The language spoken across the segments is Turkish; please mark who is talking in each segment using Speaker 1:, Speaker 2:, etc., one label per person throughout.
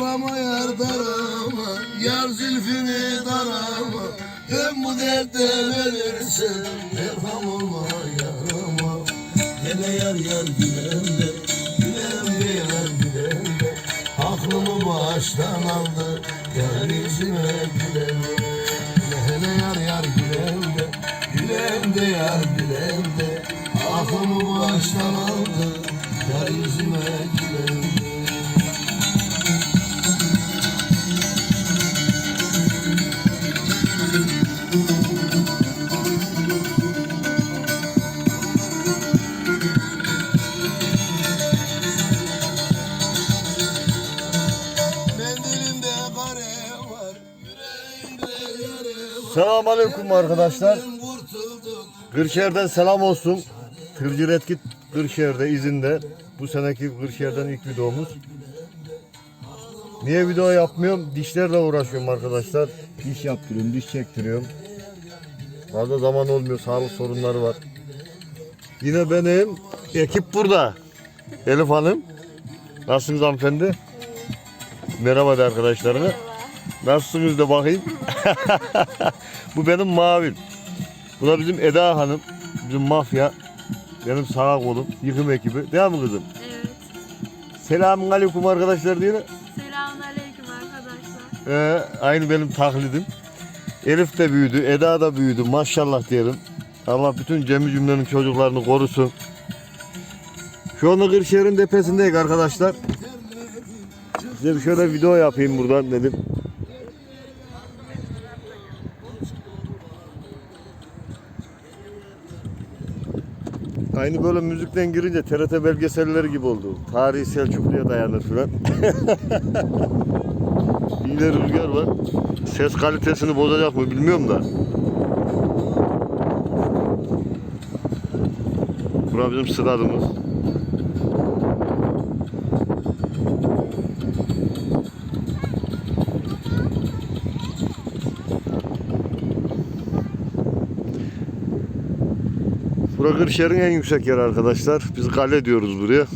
Speaker 1: Darama yar darama Yar zülfünü darama. Ben bu dertten ölürsem Merham olma yarama. Hele yar yar gülen de Gülen de yar gülen de Aklımı baştan aldı Yar yüzüme gülen de Hele yar yar gülen de Gülen de yar gülen de Aklımı baştan aldı Yar yüzüme gülen de
Speaker 2: Selamun Aleyküm arkadaşlar. Kırşehir'den selam olsun. Tırcı Redkit Kırşehir'de izinde. Bu seneki Kırşehir'den ilk videomuz. Niye video yapmıyorum? Dişlerle uğraşıyorum arkadaşlar. Diş yaptırıyorum, diş çektiriyorum. Fazla zaman olmuyor, sağlık sorunları var. Yine benim ekip burada. Elif Hanım. Nasılsınız hanımefendi? Merhaba de arkadaşlarına. Nasılsınız de bakayım. Bu benim Mavin. Bu da bizim Eda Hanım. Bizim mafya. Benim sağ kolum. Yıkım ekibi. Değil mi kızım?
Speaker 3: Evet.
Speaker 2: Selamun aleyküm arkadaşlar diye.
Speaker 3: Selamünaleyküm arkadaşlar.
Speaker 2: Ee, aynı benim taklidim. Elif de büyüdü. Eda da büyüdü. Maşallah diyelim. Allah bütün Cemil cümlenin çocuklarını korusun. Şu anda Kırşehir'in tepesindeyiz arkadaşlar. Size bir şöyle video yapayım buradan dedim. Aynı böyle müzikten girince TRT belgeselleri gibi oldu. Tarihi Selçuklu'ya dayanır filan. Yine rüzgar var. Ses kalitesini bozacak mı bilmiyorum da. Bura bizim stadımız. Bura Kırşehir'in en yüksek yeri arkadaşlar. Biz kale diyoruz buraya.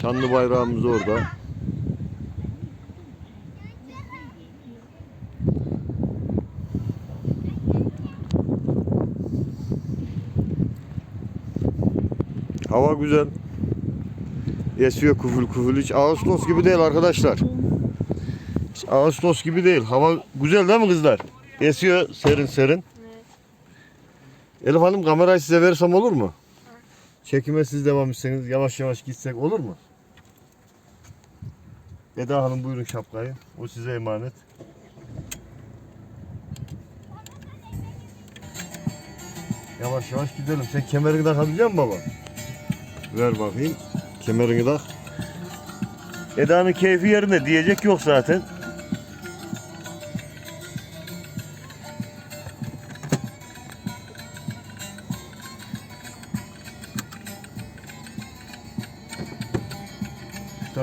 Speaker 2: Şanlı bayrağımız orada. Hava güzel. Esiyor kuful kuful. Hiç Ağustos gibi değil arkadaşlar. Hiç Ağustos gibi değil. Hava güzel değil mi kızlar? Esiyor serin serin. Elif Hanım kamerayı size verirsem olur mu? Çekime siz devam etseniz yavaş yavaş gitsek olur mu? Eda Hanım buyurun şapkayı. O size emanet. Yavaş yavaş gidelim. Sen kemerini takabiliyor musun baba? Ver bakayım. Kemerini tak. Eda'nın keyfi yerinde diyecek yok zaten.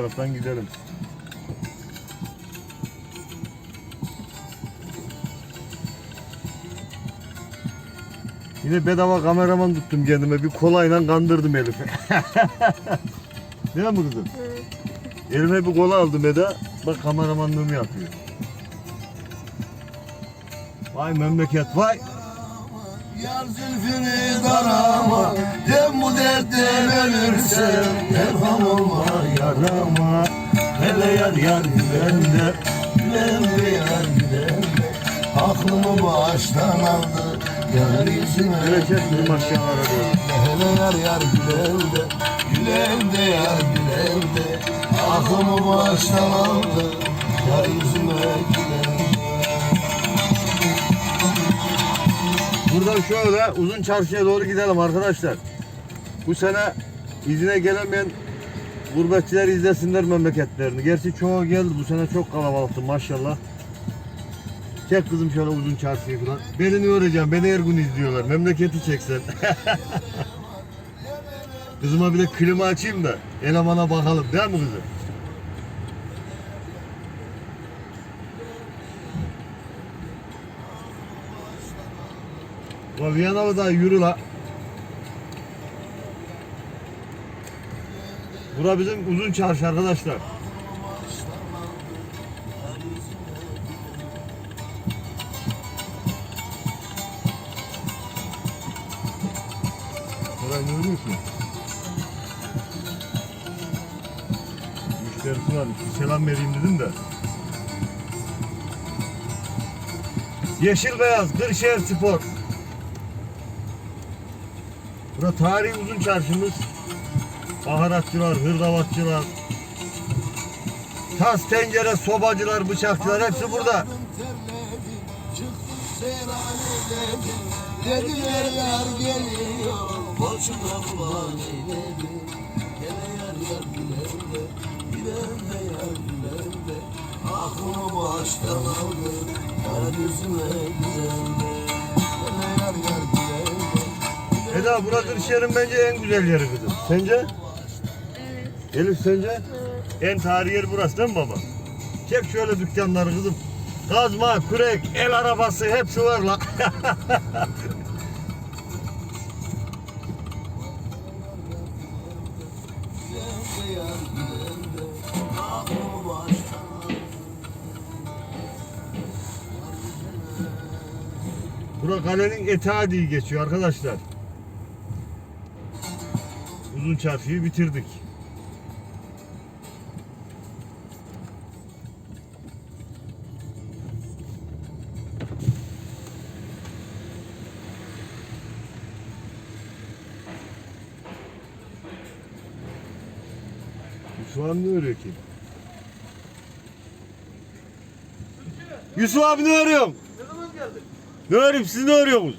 Speaker 2: Taraftan gidelim. Yine bedava kameraman tuttum kendime. Bir kolayla kandırdım Elif'i. Değil mi kızım?
Speaker 3: Evet.
Speaker 2: Elime bir kola aldım Eda. Bak kameramanlığımı yapıyor. Vay memleket vay.
Speaker 1: Yar zülfünü darama Ben bu dertten ölürsem Merham olma yarama. Hele yar yar gülen de Gülen de yar gülen de Aklımı baştan aldı Yar yüzüme. Hele yar yar gülen de Gülen de yar gülen de Aklımı baştan aldı
Speaker 2: şöyle uzun çarşıya doğru gidelim arkadaşlar. Bu sene izine gelemeyen gurbetçiler izlesinler memleketlerini. Gerçi çoğu geldi bu sene çok kalabalıktı maşallah. Çek kızım şöyle uzun çarşıyı falan. Beni öreceğim, beni her gün izliyorlar. Memleketi çeksen. Kızıma bir de klima açayım da elemana bakalım değil mi kızım? O Viyana'da da yürü la. Bura bizim uzun çarşı arkadaşlar. Koray ne örüyorsun? Müşterisi var. Selam vereyim dedim de. Yeşil beyaz Kırşehir Spor. Bura tarihi uzun çarşımız. Baharatçılar, hırdavatçılar, tas, tencere, sobacılar, bıçakçılar hepsi burada.
Speaker 1: Dediler yar geliyor Boşuna bulan eyledi Gene yar yar güler de yar güler Aklımı baştan aldı Yar yüzüme güzel Gene yar yar
Speaker 2: Eda burası Kırşehir'in bence en güzel yeri kızım. Sence?
Speaker 3: Evet.
Speaker 2: Elif sence? En tarihi yer burası değil mi baba? Çek şöyle dükkanları kızım. Kazma, kürek, el arabası hepsi var la.
Speaker 1: Güler de yar güler de Aklımı baştan aldı
Speaker 2: Bura kalenin etağı diye geçiyor arkadaşlar. Uzun çarşıyı bitirdik. Yusuf abi ne örüyor ki? Yusuf abi ne örüyorsun? Ne örüyorum siz ne örüyorsunuz?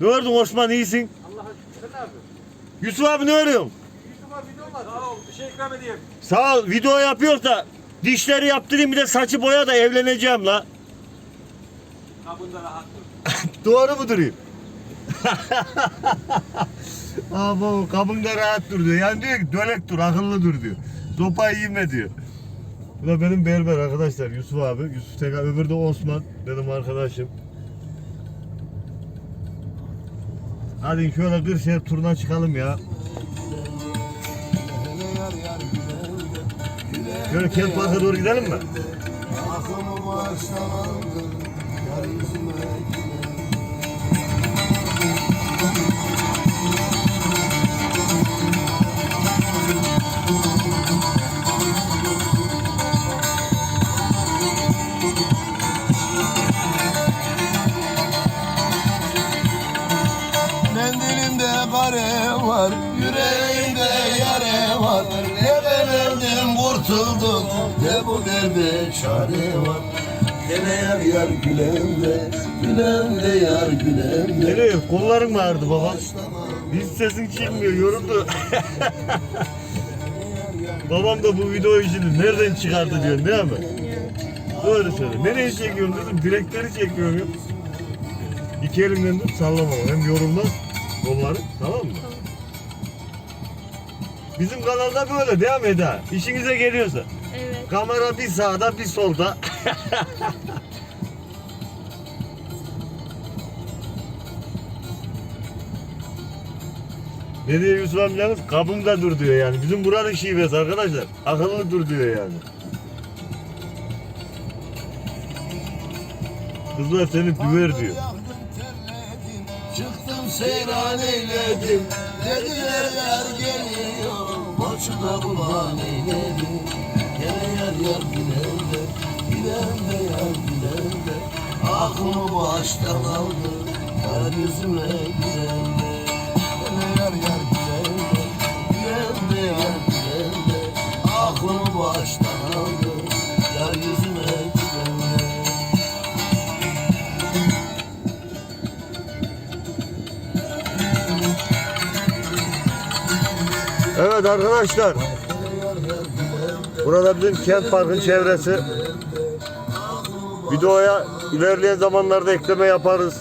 Speaker 2: Ne ördün Osman iyisin?
Speaker 4: Allah'a şükür. Sen ne yapıyorsun?
Speaker 2: Yusuf abi ne örüyorsun?
Speaker 4: YouTube'a video var. Sağ ol. Bir şey ikram edeyim.
Speaker 2: Sağ ol video yapıyor da dişleri yaptırayım bir de saçı boya da evleneceğim la.
Speaker 4: Kabında rahat dur.
Speaker 2: Doğru mu durayım? Abo kabında rahat dur diyor. Yani diyor ki dölek dur akıllı dur diyor. Sopayı yeme diyor. Bu da benim berber arkadaşlar Yusuf abi. Yusuf Teka öbürü de Osman benim arkadaşım. Hadi şöyle Kırşehir turuna çıkalım ya. Şöyle Kent Park'a doğru gidelim mi?
Speaker 1: Aklımı baştan aldı Yar bu derde çare var Gene yar yar gülemde, gülemde yar gülemde
Speaker 2: Nereye? Kolların mı ağrıdı baba? Hiç sesin çıkmıyor, yoruldu. Babam da bu video işini nereden çıkardı diyor, değil mi? Doğru söyle. Nereye çekiyorsun dedim, direkleri çekiyorum. İki elimden tut, sallama. Hem yorulmaz kolları, tamam mı? Bizim kanalda böyle devam Eda. İşinize geliyorsa.
Speaker 3: Evet.
Speaker 2: Kamera bir sağda, bir solda. Ne diyor Yusuf amcanız? Kabımda dur diyor yani. Bizim buranın şivesi arkadaşlar. Akıllı dur diyor yani. Kızlar seni düver diyor.
Speaker 1: Çıktım seyran eyledim Dediler geliyor Boşuna bulan eyledim Gene yar yar gülemde Gülemde yar gülemde Aklımı baştan aldı Yar yüzüme gülemde Gene yar yar gülemde Gülemde yar gülemde Aklımı baştan aldı Yar yüzüme gülemde
Speaker 2: Evet arkadaşlar. Burada bizim kent parkın çevresi. Videoya ilerleyen zamanlarda ekleme yaparız.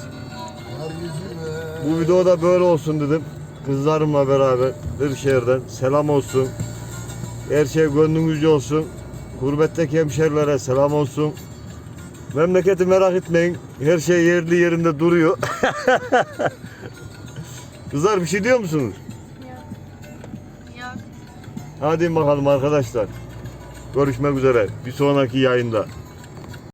Speaker 2: Bu videoda böyle olsun dedim. Kızlarımla beraber Kırşehir'den selam olsun. Her şey gönlünüzce olsun. Gurbetteki hemşerilere selam olsun. Memleketi merak etmeyin. Her şey yerli yerinde duruyor. Kızlar bir şey diyor musunuz?
Speaker 3: Yok. Yok.
Speaker 2: Hadi bakalım arkadaşlar. Görüşmek üzere bir sonraki yayında.